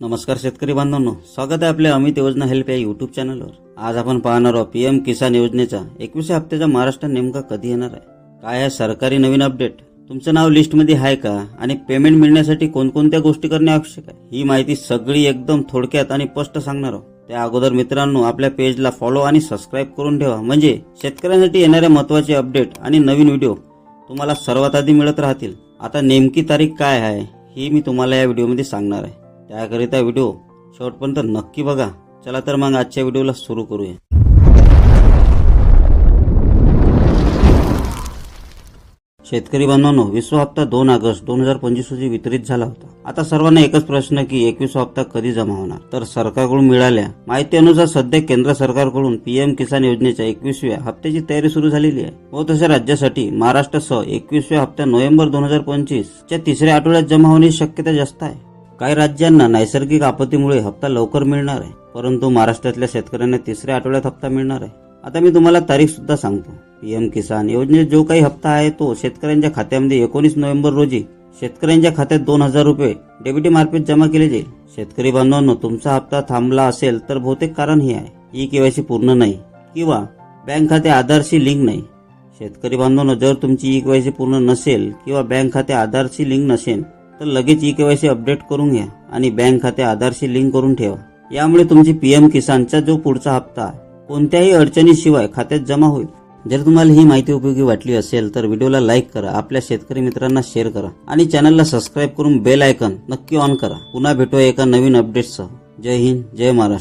नमस्कार शेतकरी बांधवांनो स्वागत आहे आपल्या अमित योजना हेल्प या युट्यूब चॅनलवर आज आपण पाहणार आहोत पीएम किसान योजनेचा एकविसव्या हप्त्याचा महाराष्ट्र नेमका कधी येणार आहे? काय आहे सरकारी नवीन अपडेट तुमचं नाव लिस्टमध्ये आहे का? आणि पेमेंट मिळण्यासाठी कोणकोणत्या गोष्टी करणे आवश्यक आहे? ही माहिती सगळी एकदम थोडक्यात आणि स्पष्ट सांगणार आहोत. त्या अगोदर मित्रांनो आपल्या पेजला फॉलो आणि सबस्क्राईब करून ठेवा. म्हणजे शेतकऱ्यांसाठी येणाऱ्या महत्त्वाचे अपडेट आणि नवीन व्हिडिओ तुम्हाला सर्वात आधी मिळत राहतील. आता नेमकी तारीख काय आहे ही मी तुम्हाला या व्हिडिओमध्ये सांगणार आहे. त्याकरिता व्हिडिओ शेवटपर्यंत नक्की बघा. चला तर मग आजच्या व्हिडिओला सुरू करूया. शेतकरी बांधवांनो विश्व हप्ता दोन ऑगस्ट दोन हजार पंचवीस रोजी वितरित झाला होता. आता सर्वांना एकच प्रश्न की एकवीस हप्ता कधी जमा होणार? तर सरकारकडून मिळाल्या. माहितीनुसार सध्या केंद्र सरकारकडून पीएम किसान योजनेच्या एकवीसव्या हप्त्याची तयारी सुरू झालेली आहे. व तशा राज्यासाठी महाराष्ट्रासह एकवीसव्या हप्ता नोव्हेंबर दोन हजार पंचवीस च्या तिसऱ्या आठवड्यात जमा होण्याची शक्यता जास्त आहे. काही राज्यांना नैसर्गिक आपत्तीमुळे हप्ता लवकर मिळणार आहे परंतु महाराष्ट्रातल्या शेतकऱ्यांना तिसऱ्या आठवड्यात हप्ता मिळणार आहे. आता मी तुम्हाला तारीख सुद्धा सांगतो. पीएम किसान योजनेत जो काही हप्ता आहे तो शेतकऱ्यांच्या खात्यामध्ये एकोणीस नोव्हेंबर रोजी शेतकऱ्यांच्या खात्यात दोन हजार रुपये डेबिटी मार्फत जमा केले जाईल. शेतकरी बांधवांनो तुमचा हप्ता थांबला असेल तर बहुतेक कारण हे आहे. ई केवायसी पूर्ण नाही किंवा बँक खाते आधारशी लिंक नाही. शेतकरी बांधवांनो जर तुमची ई केवायसी पूर्ण नसेल किंवा बँक खाते आधारशी लिंक नसेल तर लगेच ई केवायसी अपडेट करून घ्या आणि बँक खाते आधारशी लिंक करून ठेवा. यामुळे तुमची पीएम किसानचा जो पुढचा हप्ता कोणत्याही अडचणीशिवाय खात्यात जमा होईल. जर तुम्हाला ही माहिती उपयोगी वाटली असेल तर व्हिडिओला लाईक करा आपल्या शेतकरी मित्रांना शेअर करा आणि चॅनलला सबस्क्राईब करून बेल आयकन नक्की ऑन करा. पुन्हा भेटूया एका नवीन अपडेटसह. जय हिंद जय महाराष्ट्र.